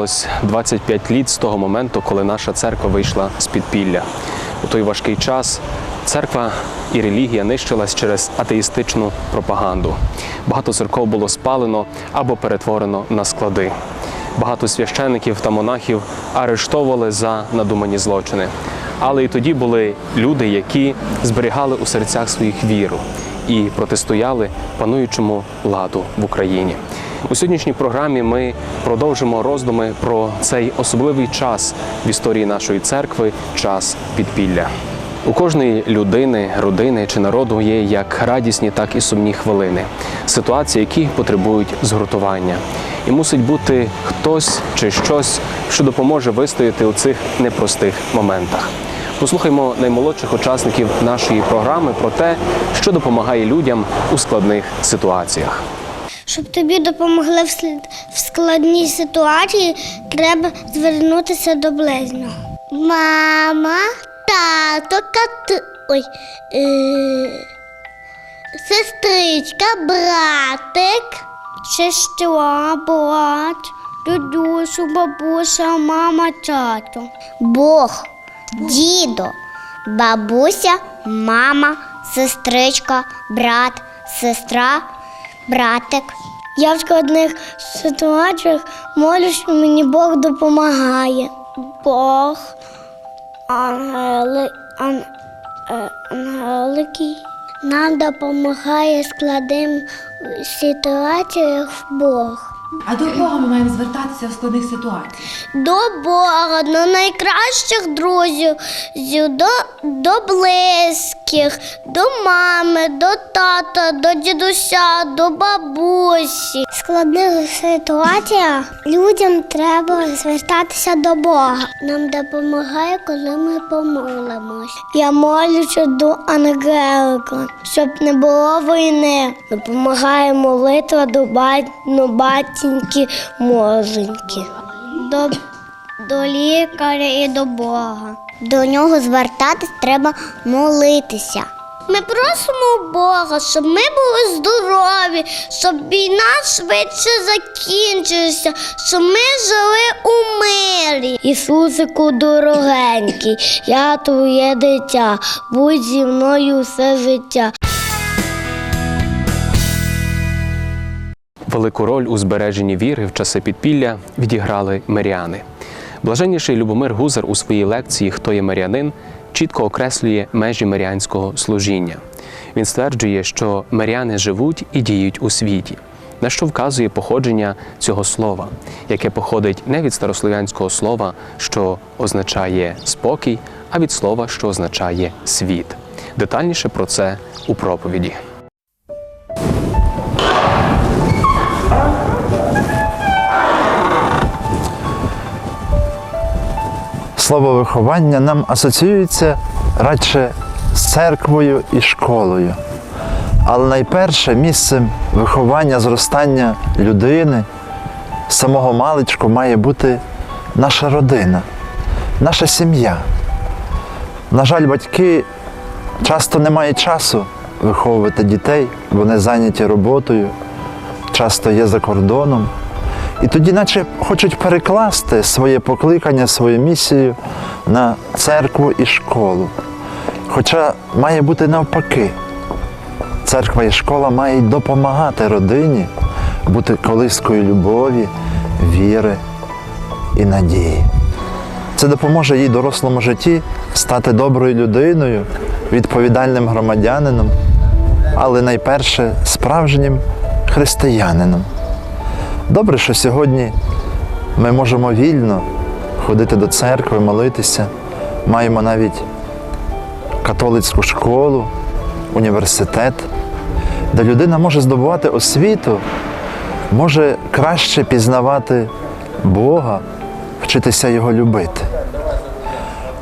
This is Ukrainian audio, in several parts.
Виповнилось 25 літ з того моменту, коли наша церква вийшла з підпілля. У той важкий час церква і релігія нищилась через атеїстичну пропаганду. Багато церков було спалено або перетворено на склади. Багато священиків та монахів арештовували за надумані злочини. Але і тоді були люди, які зберігали у серцях своїх віру і протистояли пануючому ладу в Україні. У сьогоднішній програмі ми продовжимо роздуми про цей особливий час в історії нашої церкви час підпілля. У кожної людини, родини чи народу є як радісні, так і сумні хвилини, ситуації, які потребують згуртування. І мусить бути хтось чи щось, що допоможе вистояти у цих непростих моментах. Послухаймо наймолодших учасників нашої програми про те, що допомагає людям у складних ситуаціях. Щоб тобі допомогли в складній ситуації, треба звернутися до ближнього. Мама, тато, кати... Ой, е... сестричка, братик, сестра, брат, дідусю, бабуся, мама, тато. Бог, дідо, бабуся, мама, сестричка, брат, сестра, братик. Я в складних ситуаціях молюсь, що мені Бог допомагає. Бог, ангели, ан, е, ангелики нам допомагає складним ситуаціях Бог. А до кого ми маємо звертатися в складних ситуаціях? До Бога, до найкращих друзів, до, до близьких, до мами, до тата, до дідуся, до бабусі. В складних ситуаціях людям треба звертатися до Бога. Нам допомагає, коли ми помолимось. Я молюся до Ангелика, щоб не було війни. Допомагає молитва до бать... ну, батіньки. До, до лікаря і до Бога. До нього звертатись треба молитися. Ми просимо Бога, щоб ми були здорові, щоб війна швидше закінчилася, щоб ми жили у мирі. Ісусику дорогенький, я твоє дитя, будь зі мною все життя. Велику роль у збереженні віри в часи підпілля відіграли миряни. Блаженніший Любомир Гузар у своїй лекції Хто є мирянин чітко окреслює межі мирянського служіння. Він стверджує, що миряни живуть і діють у світі, на що вказує походження цього слова, яке походить не від старослов'янського слова, що означає спокій, а від слова, що означає світ. Детальніше про це у проповіді. Слово виховання нам асоціюється радше з церквою і школою. Але найперше місцем виховання, зростання людини самого маличку має бути наша родина, наша сім'я. На жаль, батьки часто не мають часу виховувати дітей, вони зайняті роботою, часто є за кордоном. І тоді, наче хочуть перекласти своє покликання, свою місію на церкву і школу. Хоча має бути навпаки. Церква і школа мають допомагати родині бути колискою любові, віри і надії. Це допоможе їй дорослому житті стати доброю людиною, відповідальним громадянином, але найперше справжнім християнином. Добре, що сьогодні ми можемо вільно ходити до церкви, молитися. Маємо навіть католицьку школу, університет, де людина може здобувати освіту, може краще пізнавати Бога, вчитися Його любити.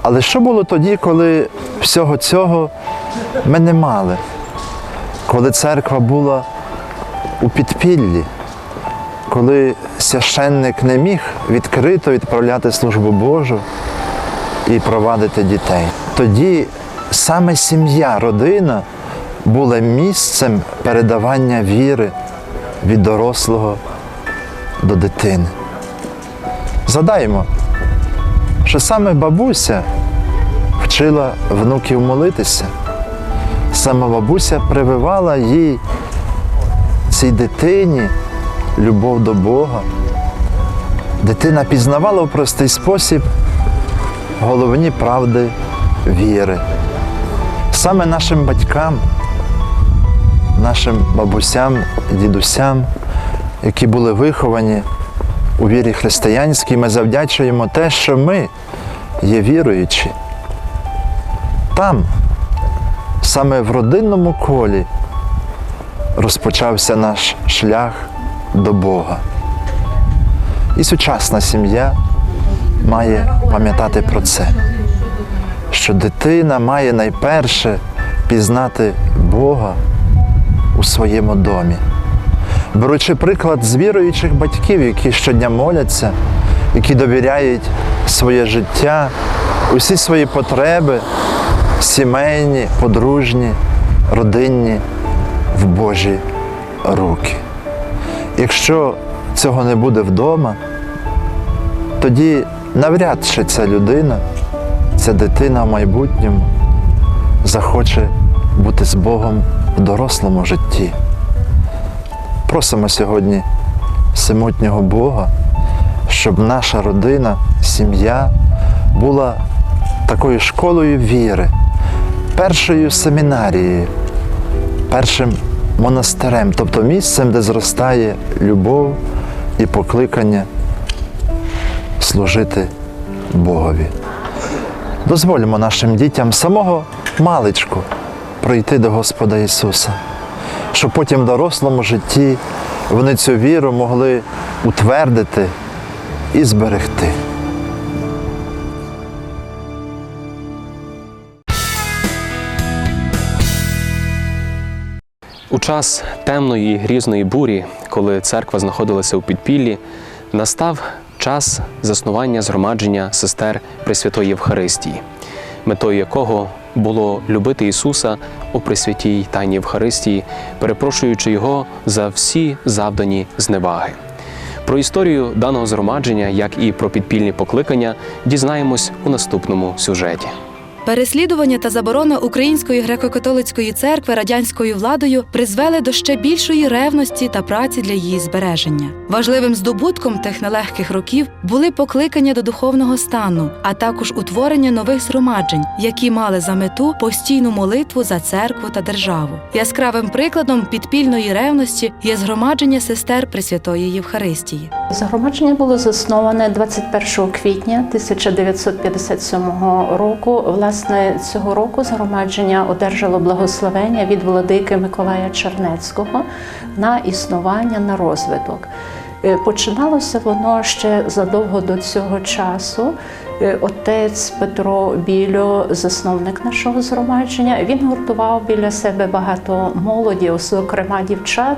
Але що було тоді, коли всього цього ми не мали? Коли церква була у підпіллі? Коли священник не міг відкрито відправляти службу Божу і провадити дітей. Тоді саме сім'я, родина була місцем передавання віри від дорослого до дитини. Згадаємо, що саме бабуся вчила внуків молитися. Саме бабуся прививала їй цій дитині любов до Бога. Дитина пізнавала в простий спосіб головні правди віри. Саме нашим батькам, нашим бабусям дідусям, які були виховані у вірі християнській, ми завдячуємо те, що ми є віруючі. Там, саме в родинному колі, розпочався наш шлях до Бога. І сучасна сім'я має пам'ятати про це, що дитина має найперше пізнати Бога у своєму домі. Беручи приклад з віруючих батьків, які щодня моляться, які довіряють своє життя, усі свої потреби, сімейні, подружні, родинні в Божі руки. Якщо цього не буде вдома, тоді навряд чи ця людина, ця дитина в майбутньому захоче бути з Богом в дорослому житті. Просимо сьогодні всемутнього Бога, щоб наша родина, сім'я була такою школою віри, першою семінарією, першим монастирем, тобто місцем, де зростає любов і покликання служити Богові. Дозволимо нашим дітям самого маличку прийти до Господа Ісуса, щоб потім в дорослому житті вони цю віру могли утвердити і зберегти. У час темної грізної бурі, коли церква знаходилася у підпіллі, настав час заснування згромадження сестер Пресвятої Євхаристії, метою якого було любити Ісуса у Пресвятій Тайній Євхаристії, перепрошуючи Його за всі завдані зневаги. Про історію даного згромадження, як і про підпільні покликання, дізнаємось у наступному сюжеті. Переслідування та заборона Української греко-католицької церкви радянською владою призвели до ще більшої ревності та праці для її збереження. Важливим здобутком тих нелегких років були покликання до духовного стану, а також утворення нових згромаджень, які мали за мету постійну молитву за церкву та державу. Яскравим прикладом підпільної ревності є згромадження сестер Пресвятої Євхаристії. Загромадження було засноване 21 квітня 1957 року. Власне, цього року згромадження одержало благословення від владики Миколая Чернецького на існування на розвиток. Е, Починалося воно ще задовго до цього часу. Е, Отець Петро Більо, засновник нашого згромадження, він гуртував біля себе багато молоді, зокрема дівчат,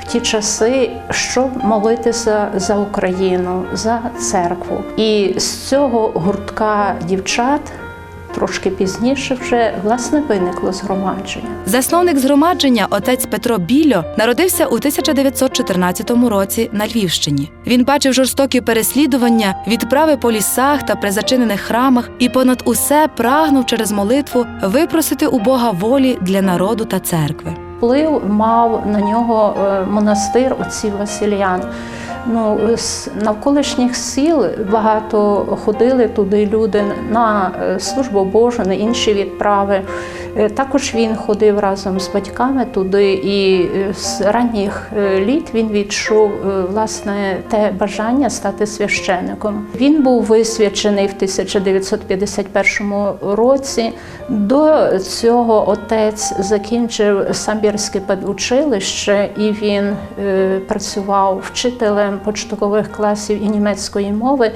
в ті часи, щоб молитися за Україну, за церкву. І з цього гуртка дівчат трошки пізніше вже власне виникло згромадження. Засновник згромадження, отець Петро Більо, народився у 1914 році на Львівщині. Він бачив жорстокі переслідування, відправи по лісах та при зачинених храмах, і понад усе прагнув через молитву випросити у Бога волі для народу та церкви. Вплив мав на нього е, монастир отців Васильян. Ну, з навколишніх сіл багато ходили туди люди на е, службу Божу, на інші відправи. Е, Також він ходив разом з батьками туди, і е, з ранніх е, літ він відчув власне те бажання стати священником. Він був висвячений в 1951 році. До цього отець закінчив самбірське педучилище і він працював вчителем початкових класів і німецької мови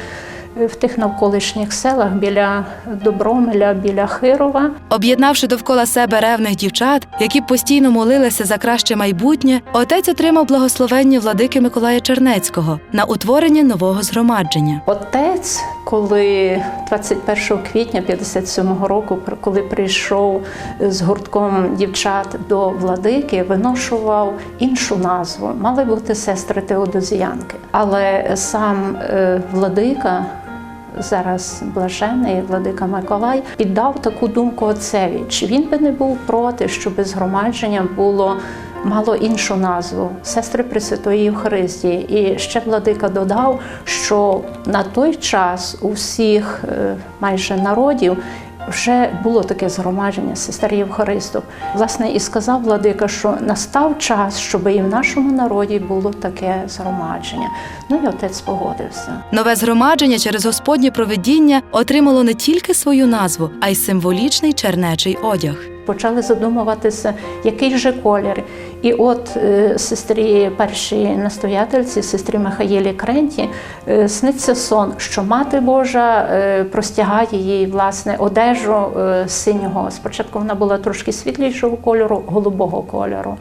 в тих навколишніх селах біля Добромеля, біля Хирова. Об'єднавши довкола себе ревних дівчат, які постійно молилися за краще майбутнє, отець отримав благословення владики Миколая Чернецького на утворення нового згромадження. Отець коли 21 квітня 57-го року, коли прийшов з гуртком дівчат до владики, виношував іншу назву. Мали бути сестри Теодозіянки. Але сам е, владика зараз блажений владика Миколай піддав таку думку отцеві. Чи він би не був проти, щоб згромадження було мало іншу назву сестри Пресвятої Євхаристії. І ще владика додав, що на той час у всіх е, майже народів. Вже було таке згромадження сестер Євхаристу, Власне, і сказав владика, що настав час, щоб і в нашому народі було таке згромадження. Ну і отець погодився. Нове згромадження через Господнє провидіння отримало не тільки свою назву, а й символічний чернечий одяг. Почали задумуватися, який же колір. І от е, сестрі першій настоятельці, сестрі Михаїлі Кренті, е, сниться сон, що мати Божа е, простягає їй власне одежу синього. Спочатку вона була трошки світлішого кольору, голубого кольору.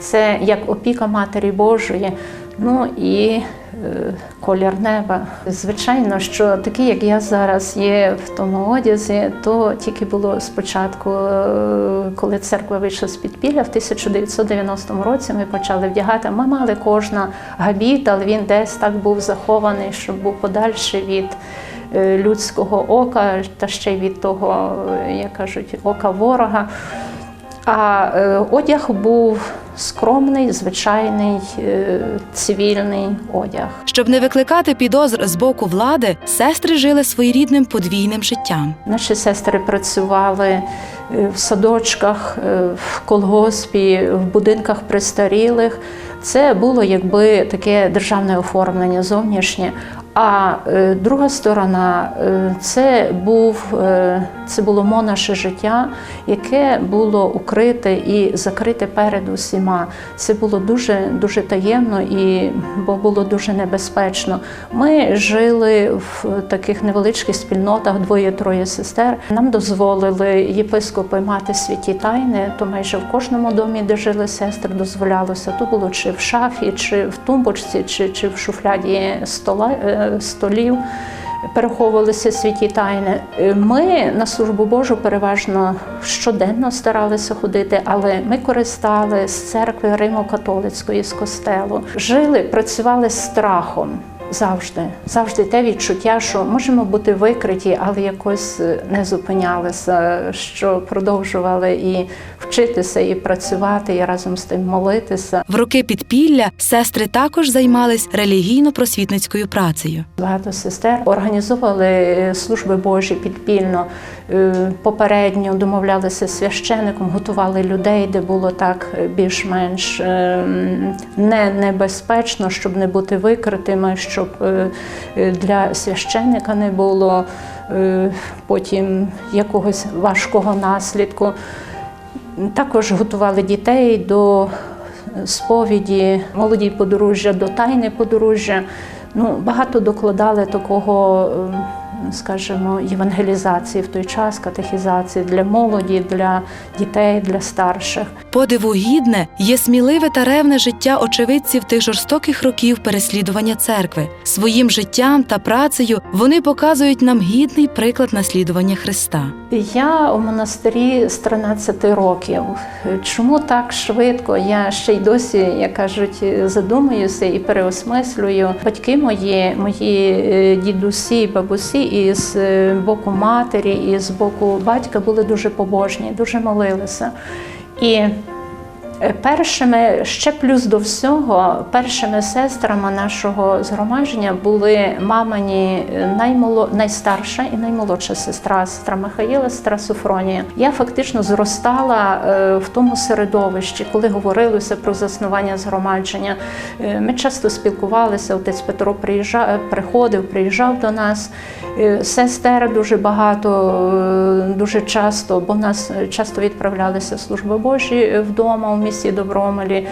Це як опіка Матері Божої. Ну і колір неба. Звичайно, що такі, як я зараз є в тому одязі, то тільки було спочатку, е, коли церква вийшла з підпілля, в 1990 році ми почали вдягати. Ми мали кожна габіт, але він десь так був захований, щоб був подальший від. е, Людського ока та ще й від того, е, як кажуть, ока ворога. А е, одяг був скромний, звичайний, е, цивільний одяг. Щоб не викликати підозр з боку влади, сестри жили своєрідним подвійним життям. Наші сестри працювали е, в садочках, в колгоспі, в будинках престарілих. Це було якби таке державне оформлення зовнішнє. А е, друга сторона е, це був е, це було монаше життя, яке було укрите і закрите перед усіма. Це було дуже дуже таємно і бо було дуже небезпечно. Ми жили в таких невеличких спільнотах, двоє-троє сестер. Нам дозволили єпископи мати святі тайни, то майже в кожному домі, де жили сестри, дозволялося. То було чи в шафі, чи в тумбочці, чи, чи в шуфляді стола, столів. Переховувалися святі тайни. Е, Ми на службу Божу переважно щоденно старалися ходити, але ми користали з церкви Римо-католицької, з костелу. Жили, працювали страхом. Завжди, завжди те відчуття, що можемо бути викриті, але якось е, не зупинялися, що продовжували і вчитися, і працювати, і разом з тим молитися. В роки підпілля сестри також займались релігійно-просвітницькою працею. Багато сестер організовували е, служби Божі підпільно. Е, Попередньо домовлялися з священником, готували людей, де було так більш-менш е, не небезпечно, щоб не бути викритими, щоб е, для священника не було потім якогось важкого наслідку. Також готували дітей до сповіді, молоді подружжя, до тайни подружжя. Ну, багато докладали такого, ем, скажімо, євангелізації в той час, катехізації для молоді, для дітей, для старших. Подиву гідне є сміливе та ревне життя очевидців тих жорстоких років переслідування церкви. Своїм життям та працею вони показують нам гідний приклад наслідування Христа. Я у монастирі з 13 років. Чому так швидко? Я ще й досі, як кажуть, задумуюся і переосмислюю. Батьки мої, мої е, дідусі, бабусі, і з е, боку матері, і з боку батька були дуже побожні, дуже молилися. І Е, Першими, ще плюс до всього, першими сестрами нашого згромадження були мамині е, наймоло, найстарша і наймолодша сестра, сестра Михаїла, сестра Софронія. Я фактично зростала е, в тому середовищі, коли говорилося про заснування згромадження. Е, Ми часто спілкувалися. Отець Петро приїжджав, е, приходив, приїжджав до нас. Сестер дуже багато, дуже часто, бо нас часто відправлялися служби Божі вдома у місті Добромелі.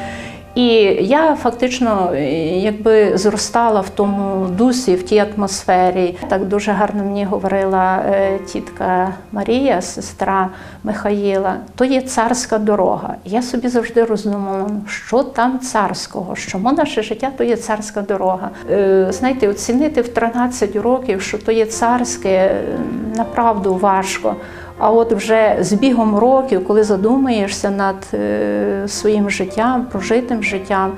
І я фактично е, якби зростала в тому дусі, в тій атмосфері. Так дуже гарно мені говорила е, тітка Марія, сестра Михаїла. То є царська дорога. Я собі завжди роздумала, ну, що там царського, що наше життя то є царська дорога. Е, Знаєте, оцінити в 13 років, що то є царське, направду важко. А от вже з бігом років, коли задумаєшся над е, своїм життям, прожитим життям,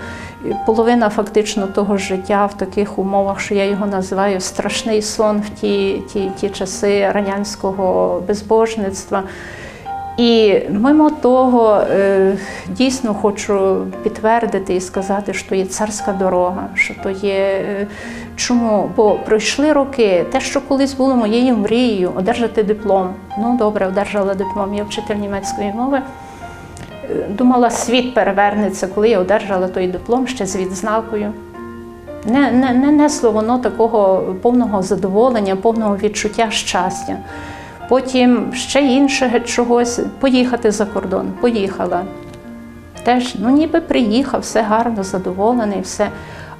половина фактично того життя в таких умовах, що я його називаю страшний сон в ті, ті, ті часи радянського безбожництва. І мимо того е, дійсно хочу підтвердити і сказати, що є царська дорога, що то є. е, Чому? Бо пройшли роки, те, що колись було моєю мрією, одержати диплом. Ну добре, одержала диплом, я вчитель німецької мови. Е, Думала, світ перевернеться, коли я одержала той диплом ще з відзнакою. Не, не, не несло воно такого повного задоволення, повного відчуття щастя. Потім ще інше чогось, поїхати за кордон. Поїхала. Теж, ну ніби приїхав, все гарно, задоволений, все.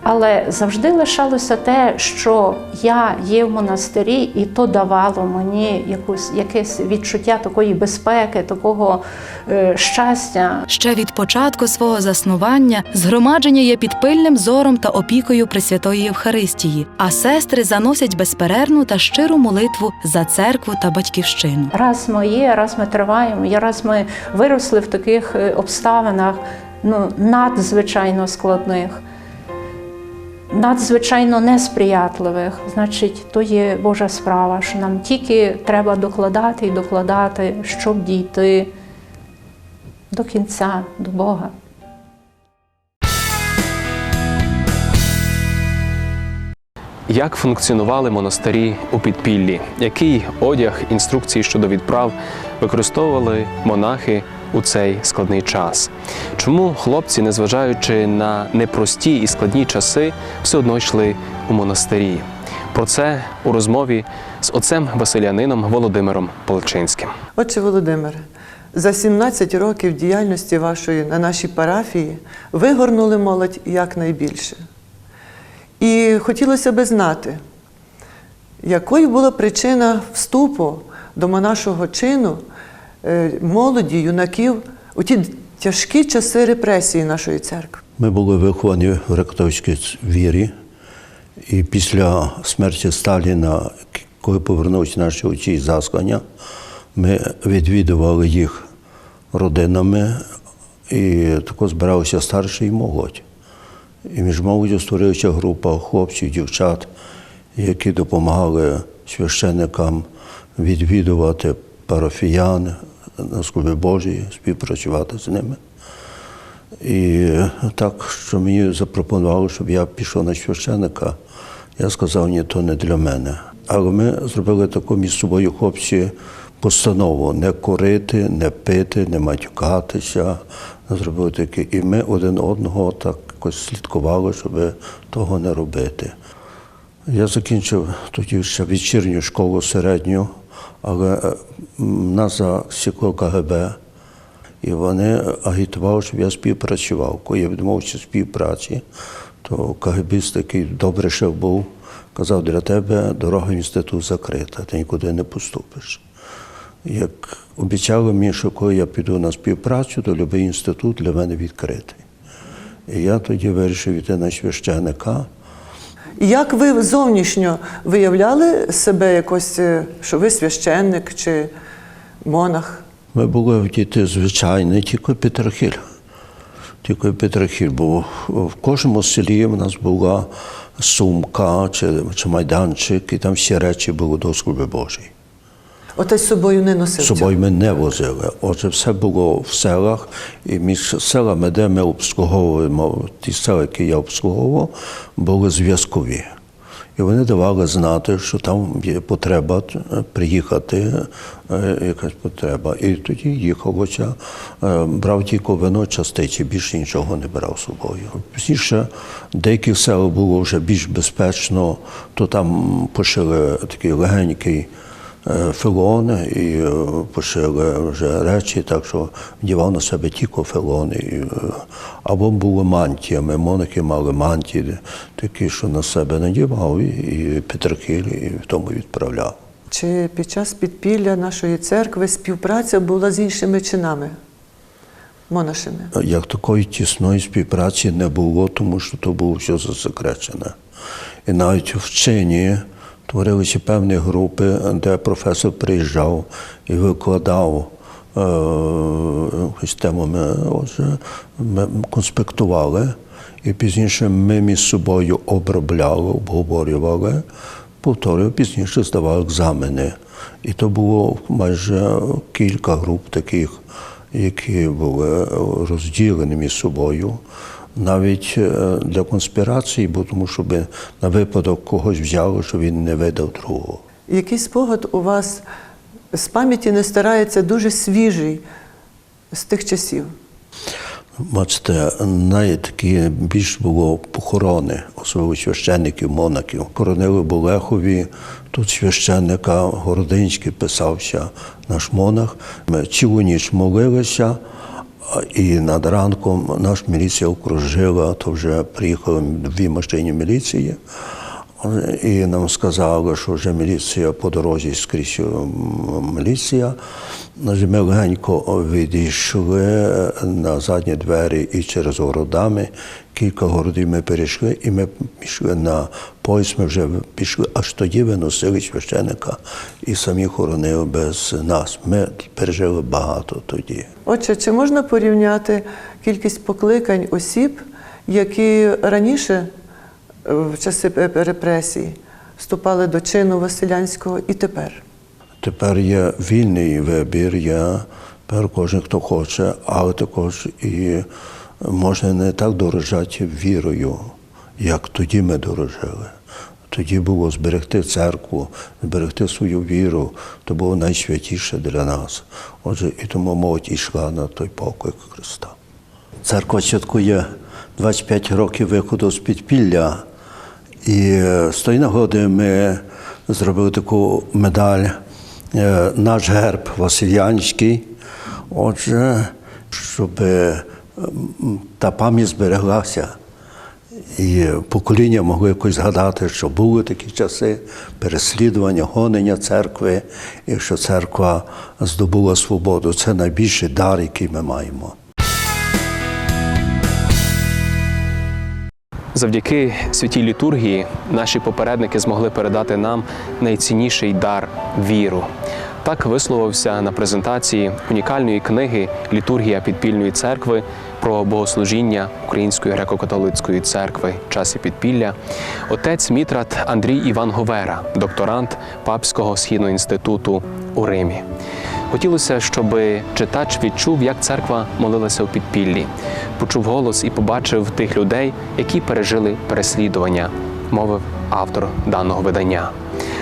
Але завжди лишалося те, що я є в монастирі, і то давало мені якусь, якесь відчуття такої безпеки, такого е, щастя. Ще від початку свого заснування згромадження є під пильним зором та опікою Пресвятої Євхаристії, а сестри заносять безперервну та щиру молитву за церкву та батьківщину. Раз ми є, раз ми триваємо, і раз ми виросли в таких е, обставинах ну, надзвичайно складних, надзвичайно несприятливих. Значить, то є Божа справа, що нам тільки треба докладати і докладати, щоб дійти до кінця, до Бога. Як функціонували монастирі у підпіллі? Який одяг, інструкції щодо відправ використовували монахи у цей складний час? Чому хлопці, незважаючи на непрості і складні часи, все одно йшли у монастирі? Про це у розмові з отцем Василянином Володимиром Полчинським. Отче Володимире, за 17 років діяльності вашої на нашій парафії ви горнули молодь якнайбільше. І хотілося би знати, якою була причина вступу до монашого чину молоді, юнаків у ті тяжкі часи репресії нашої церкви. Ми були виховані в греко-католицькій вірі, і після смерті Сталіна, коли повернувся наші очі з заслання, ми відвідували їх родинами і також збиралися старші і молодь. І між молоддю створилася група хлопців, дівчат, які допомагали священникам відвідувати парафіян на службі Божій, співпрацювати з ними. І так, що мені запропонували, щоб я пішов на священика, я сказав, ні, то не для мене. Але ми зробили таку між собою хлопці постанову не курити, не пити, не матюкатися. Зробили таке. І ми один одного так якось слідкували, щоб того не робити. Я закінчив тоді ще вечірню школу середню, але е, нас засікло КГБ. І вони агітували, щоб я співпрацював. Коли я відмовився співпраці, то КГБіст такий добрий шеф був, казав, для тебе дорога в інститут закрита, ти нікуди не поступиш. Як обіцяли мені, що коли я піду на співпрацю, то будь-який інститут для мене відкритий. І я тоді вирішив йти на священика. Як ви зовнішньо виявляли себе якось, е, що ви священник чи монах? Ми були діти звичайні, тільки Петрохіль. Тільки Петрохіль був. В кожному селі в нас була сумка чи, чи майданчик, і там всі речі були до служби Божої. Оте з собою не носив. З собою ми не возили. Отже, все було в селах, і між селами, де ми обслуговуємо, ті села, які я обслуговував, були зв'язкові. І вони давали знати, що там є потреба е, приїхати, е, якась потреба. І тоді їхав, хоча е, брав тільки вино частиці, більше нічого не брав з собою. Пізніше деяких селах було вже більш безпечно, то там пошили такий легенький е, фелони і е, пошили вже речі, так що вдівав на себе тільки фелони. Е, Або були мантіями. Монахи мали мантії, такі, що на себе надівав і, і петрикилі, і в тому відправляв. Чи під час підпілля нашої церкви співпраця була з іншими чинами монашими? Як такої тісної співпраці не було, тому що то було все засекречене. І навіть в вчені творилися певні групи, де професор приїжджав і викладав е, якусь тему. Ми, отже, ми конспектували, і пізніше ми між собою обробляли, обговорювали, повторювали, пізніше здавали екзамени. І то було майже кілька груп таких які були розділені між собою, навіть е, для конспірації, бо тому, щоб на випадок когось взяли, щоб він не видав другого. Який спогад у вас з пам'яті не старається дуже свіжий з тих часів? Бачите, навіть такі більш було похорони, особливо священників, монахів. Хоронили в Болехові, тут священника Городинський писався наш монах. Ми цілу ніч молилися, і над ранком наш міліція окружила, то вже приїхали дві машини міліції. І нам сказали, що вже міліція по дорозі скрізь міліція. Ми легенько відійшли на задні двері і через городами. Кілька городів ми перейшли, і ми пішли на поїзд, ми вже пішли, аж тоді виносили священика і самі хоронили без нас. Ми пережили багато тоді. Отже, чи можна порівняти кількість покликань осіб, які раніше, е, в часи репресій, вступали до чину Василянського і тепер? Тепер є вільний вибір, є тепер кожен, хто хоче, але також і можна не так дорожати вірою, як тоді ми дорожили. Тоді було зберегти церкву, зберегти свою віру, то було найсвятіше для нас. Отже, і тому молодь йшла на той поклик Христа. Церква святкує 25 років виходу з підпілля. І з тої нагоди ми зробили таку медаль, е, наш герб Васильянський. Отже, щоб е, та пам'ять збереглася. І покоління могли якось згадати, що були такі часи переслідування, гонення церкви, і що церква здобула свободу. Це найбільший дар, який ми маємо. Завдяки святій літургії наші попередники змогли передати нам найцінніший дар віру. Так висловився на презентації унікальної книги Літургія підпільної церкви про богослужіння Української греко-католицької церкви часі підпілля отець Мітрат Андрій Іван Говера, докторант Папського східного інституту у Римі. Хотілося, щоб читач відчув, як церква молилася у підпіллі, почув голос і побачив тих людей, які пережили переслідування, мовив автор даного видання.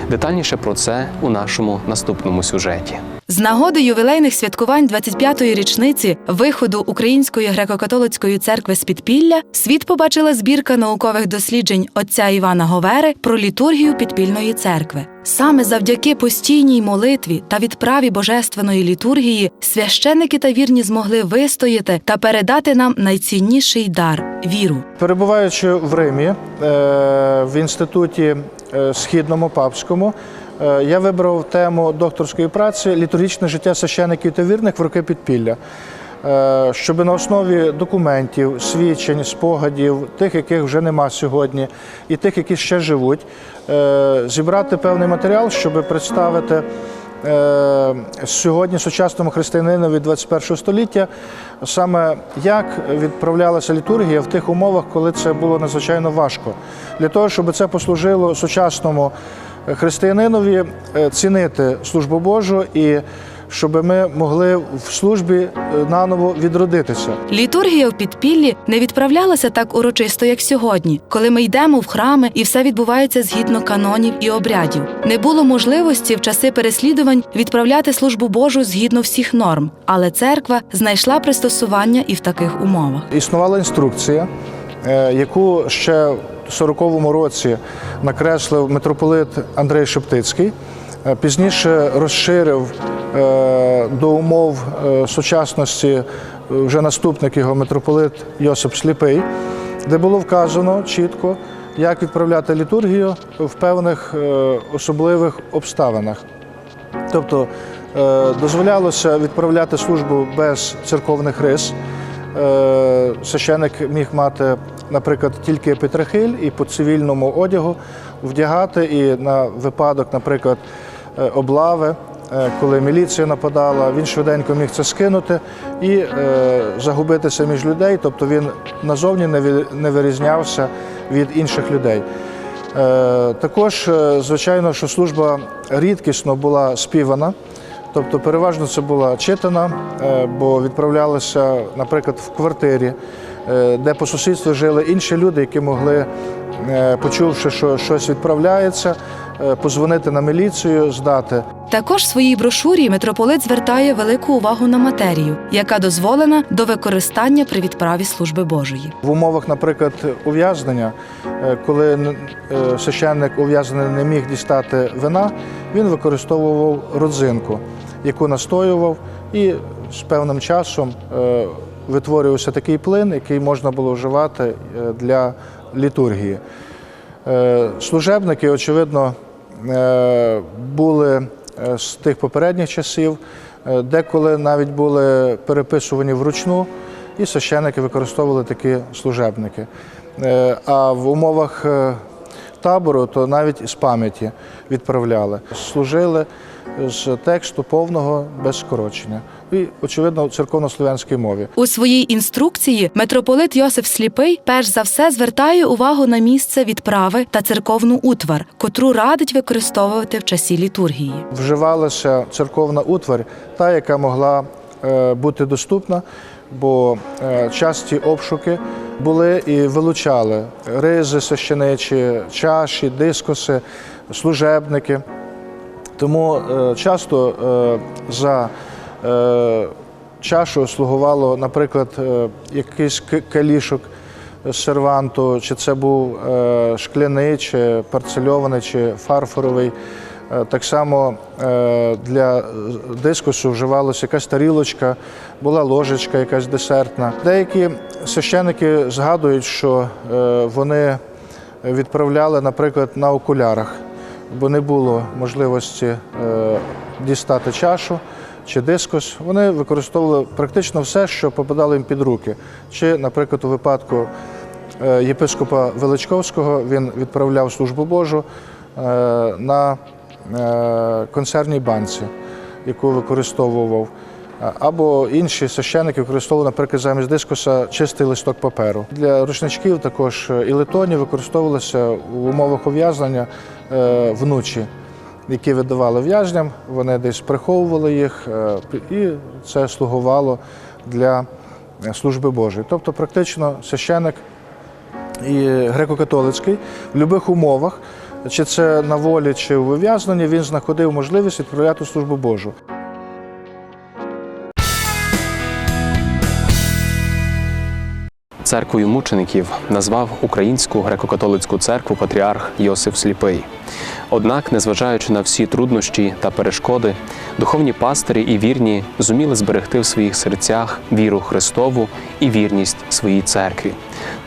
Детальніше про це у нашому наступному сюжеті. З нагоди ювілейних святкувань 25-ї річниці виходу Української греко-католицької церкви з підпілля світ побачила збірка наукових досліджень отця Івана Говери про літургію підпільної церкви. Саме завдяки постійній молитві та відправі божественної літургії священники та вірні змогли вистояти та передати нам найцінніший дар віру. Перебуваючи в Римі е, в інституті е, східному папському, я вибрав тему докторської праці літургічне життя священиків та вірних в роки підпілля. Е, Щоб на основі документів, свідчень, спогадів, тих, яких вже нема сьогодні, і тих, які ще живуть, е, зібрати певний матеріал, щоб представити е, сьогодні сучасному християнинові 21 століття, саме як відправлялася літургія в тих умовах, коли це було надзвичайно важко, для того, щоб це послужило сучасному християнинові е, цінити службу Божу і щоб ми могли в службі е, наново відродитися. Літургія в підпіллі не відправлялася так урочисто, як сьогодні, коли ми йдемо в храми і все відбувається згідно канонів і обрядів. Не було можливості в часи переслідувань відправляти службу Божу згідно всіх норм, але церква знайшла пристосування і в таких умовах. Існувала інструкція, е, яку ще 40-му році накреслив митрополит Андрей Шептицький. Е, Пізніше розширив е, до умов е, сучасності вже наступник його митрополит Йосип Сліпий, де було вказано чітко, як відправляти літургію в певних особливих обставинах. Тобто дозволялося відправляти службу без церковних рис. Е, Священик міг мати, наприклад, тільки епітрахиль і по цивільному одягу вдягати, і на випадок, наприклад, е, облави, е, коли міліція нападала, він швиденько міг це скинути і загубитися між людей, тобто він назовні не вирізнявся від інших людей. Також, звичайно, що служба рідкісно була співана, тобто переважно це була читана, е, бо відправлялися, наприклад, в квартирі, е, де по сусідству жили інші люди, які могли, е, почувши, що щось відправляється, позвонити на міліцію, здати. Також в своїй брошурі митрополит звертає велику увагу на матерію, яка дозволена до використання при відправі служби Божої. В умовах, наприклад, ув'язнення, е, коли е, священник ув'язнений не міг дістати вина, він використовував родзинку, яку настоював, і з певним часом е, витворювався такий плин, який можна було вживати е, для літургії. Е, Служебники, очевидно, е, були е, з тих попередніх часів, деколи навіть були переписувані вручну, і священники використовували такі служебники. А в умовах табору то навіть з пам'яті відправляли. Служили з тексту повного без скорочення. І, очевидно, церковно-слов'янській мові. У своїй інструкції митрополит Йосиф Сліпий перш за все звертає увагу на місце відправи та церковну утвар, котру радить використовувати в часі літургії. вживалася церковна утварь, та, яка могла е, бути доступна, бо е, часті обшуки були і вилучали ризи священичі, чаші, дискоси, служебники. Тому е, часто за чашу слугувало, наприклад, е, якийсь калішок з серванту, чи це був е, шкляний, чи парцельований, чи фарфоровий. Е, Так само е, для дискусу вживалася якась тарілочка, була ложечка якась десертна. Деякі священики згадують, що е, вони відправляли, наприклад, на окулярах, бо не було можливості е, дістати чашу чи дискус. Вони використовували практично все, що попадало їм під руки. Чи, наприклад, у випадку е, єпископа Величковського він відправляв службу Божу е, на е, консервній банці, яку використовував. Або інші священники використовували, наприклад, замість дискуса чистий листок паперу. Для рушничків також і литоні використовувалися в умовах ув'язнення внучі, які видавали в'язням, вони десь приховували їх, е, і це слугувало для служби Божої. Тобто, практично священик і греко-католицький в будь-яких умовах, чи це на волі, чи в ув'язненні, він знаходив можливість відправляти службу Божу. Церквою мучеників назвав Українську греко-католицьку церкву патріарх Йосиф Сліпий. Однак, незважаючи на всі труднощі та перешкоди, духовні пастирі і вірні зуміли зберегти в своїх серцях віру Христову і вірність своїй церкві.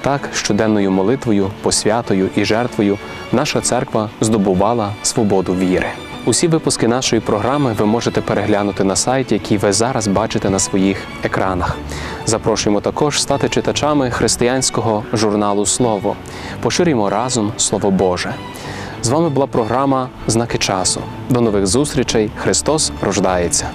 Так, щоденною молитвою, посвятою і жертвою наша церква здобувала свободу віри. Усі випуски нашої програми ви можете переглянути на сайті, який ви зараз бачите на своїх екранах. Запрошуємо також стати читачами християнського журналу Слово. Поширюємо разом Слово Боже. З вами була програма Знаки часу. До нових зустрічей. Христос рождається.